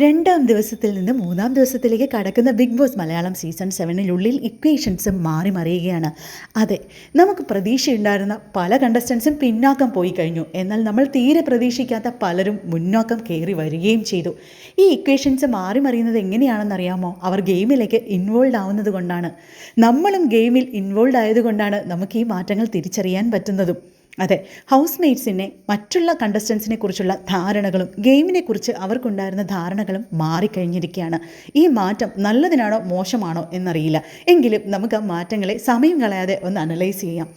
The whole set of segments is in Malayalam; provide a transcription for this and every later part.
രണ്ടാം ദിവസത്തിൽ നിന്ന് മൂന്നാം ദിവസത്തിലേക്ക് കടക്കുന്ന ബിഗ് ബോസ് മലയാളം സീസൺ സെവനിനുള്ളിൽ ഇക്വേഷൻസ് മാറി മറിയുകയാണ്. അതെ നമുക്ക് പ്രതീക്ഷയുണ്ടായിരുന്ന പല കണ്ടസ്റ്റൻസും പിന്നാക്കം പോയി കഴിഞ്ഞു. എന്നാൽ നമ്മൾ തീരെ പ്രതീക്ഷിക്കാത്ത പലരും മുന്നോക്കം കയറി വരികയും ചെയ്തു. ഈ ഇക്വേഷൻസ് മാറി മറിയുന്നത് എങ്ങനെയാണെന്നറിയാമോ? അവർ ഗെയിമിലേക്ക് ഇൻവോൾവ് ആവുന്നത് കൊണ്ടാണ്. നമ്മളും ഗെയിമിൽ ഇൻവോൾവ് ആയതുകൊണ്ടാണ് നമുക്ക് ഈ മാറ്റങ്ങൾ തിരിച്ചറിയാൻ പറ്റുന്നതും. അതെ ഹൗസ് മെയ്റ്റ്സിനെ മറ്റുള്ള കണ്ടസ്റ്റൻസിനെ കുറിച്ചുള്ള ധാരണകളും ഗെയിമിനെ കുറിച്ച് അവർക്കുണ്ടായിരുന്ന ധാരണകളും മാറിക്കഴിഞ്ഞിരിക്കുകയാണ്. ഈ മാറ്റം നല്ലതിനാണോ മോശമാണോ എന്നറിയില്ല. എങ്കിലും നമുക്ക് ആ മാറ്റങ്ങളെ സമയം കളയാതെ ഒന്ന് അനലൈസ് ചെയ്യാം.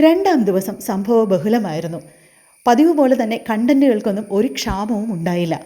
രണ്ടാം ദിവസം സംഭവ ബഹുലമായിരുന്നു. പതിവ് പോലെ തന്നെ കണ്ടന്റുകൾക്കൊന്നും ഒരു ക്ഷാമവും ഉണ്ടായില്ല.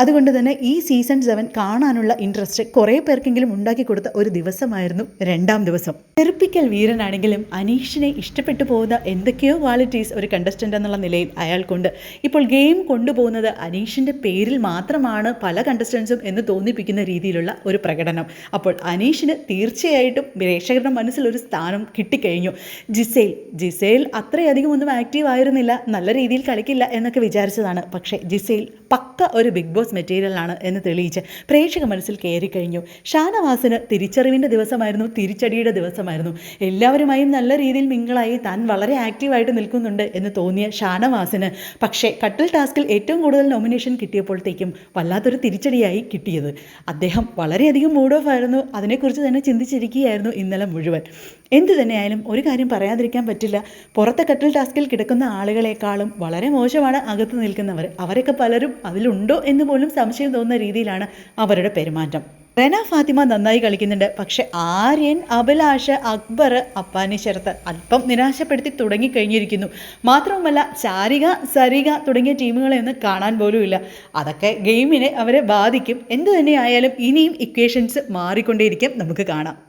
അതുകൊണ്ട് തന്നെ ഈ സീസൺ സെവൻ കാണാനുള്ള ഇൻട്രസ്റ്റ് കുറേ പേർക്കെങ്കിലും ഉണ്ടാക്കി കൊടുത്ത ഒരു ദിവസമായിരുന്നു രണ്ടാം ദിവസം. തെറുപ്പിക്കൽ വീരനാണെങ്കിലും അനീഷിനെ ഇഷ്ടപ്പെട്ടു പോകുന്ന എന്തൊക്കെയോ ക്വാളിറ്റീസ് ഒരു കണ്ടസ്റ്റന്റ് എന്നുള്ള നിലയിൽ അയാൾക്കുണ്ട്. ഇപ്പോൾ ഗെയിം കൊണ്ടുപോകുന്നത് അനീഷിന്റെ പേരിൽ മാത്രമാണ് പല കണ്ടസ്റ്റൻസും എന്ന് തോന്നിപ്പിക്കുന്ന രീതിയിലുള്ള ഒരു പ്രകടനം. അപ്പോൾ അനീഷിന് തീർച്ചയായിട്ടും പ്രേക്ഷകരുടെ മനസ്സിൽ ഒരു സ്ഥാനം കിട്ടിക്കഴിഞ്ഞു. ജിസേൽ ജിസേൽ അത്രയധികം ഒന്നും ആക്റ്റീവ് ആയിരുന്നില്ല. നല്ല രീതിയിൽ കളിക്കില്ല എന്നൊക്കെ വിചാരിച്ചതാണ്. പക്ഷേ ജിസേൽ പക്ക ഒരു ബിഗ് ബോസ് മെറ്റീരിയലാണ് എന്ന് തെളിയിച്ച് പ്രേക്ഷക മനസ്സിൽ കയറിക്കഴിഞ്ഞു ഷാനവാസിന് തിരിച്ചറിവിന്റെ ദിവസമായിരുന്നു തിരിച്ചടിയുടെ ദിവസമായിരുന്നു. എല്ലാവരുമായും നല്ല രീതിയിൽ മിങ്ങളായി താൻ വളരെ ആക്റ്റീവായിട്ട് നിൽക്കുന്നുണ്ട് എന്ന് തോന്നിയ ഷാനവാസിന് പക്ഷേ കട്ടിൽ ടാസ്കിൽ ഏറ്റവും കൂടുതൽ നോമിനേഷൻ കിട്ടിയപ്പോഴത്തേക്കും വല്ലാത്തൊരു തിരിച്ചടിയായി കിട്ടിയത്. അദ്ദേഹം വളരെയധികം മൂഡ് ഓഫ് ആയിരുന്നു അതിനെക്കുറിച്ച് തന്നെ ചിന്തിച്ചിരിക്കുകയായിരുന്നു ഇന്നലെ മുഴുവൻ. എന്തു തന്നെയായാലും ഒരു കാര്യം പറയാതിരിക്കാൻ പറ്റില്ല. പുറത്തെ കട്ടിൽ ടാസ്കിൽ കിടക്കുന്ന ആളുകളെക്കാളും വളരെ മോശമാണ് അകത്ത് നിൽക്കുന്നവർ. അവരൊക്കെ പലരും അതിലുണ്ടോ എന്ന് പോലും സംശയം തോന്നുന്ന രീതിയിലാണ് അവരുടെ പെരുമാറ്റം. റെന ഫാത്തിമ നന്നായി കളിക്കുന്നുണ്ട്. പക്ഷെ ആര്യൻ അഭിലാഷ് അക്ബർ അപ്പാനി ശരത്ത് അല്പം നിരാശപ്പെടുത്തി തുടങ്ങിക്കഴിഞ്ഞിരിക്കുന്നു. മാത്രവുമല്ല ചാരിക സരിക തുടങ്ങിയ ടീമുകളെ ഒന്നും കാണാൻ പോലുമില്ല. അതൊക്കെ ഗെയിമിനെ അവരെ ബാധിക്കും. എന്തു തന്നെയായാലും ഇനിയും ഇക്വേഷൻസ് മാറിക്കൊണ്ടേയിരിക്കും നമുക്ക് കാണാം.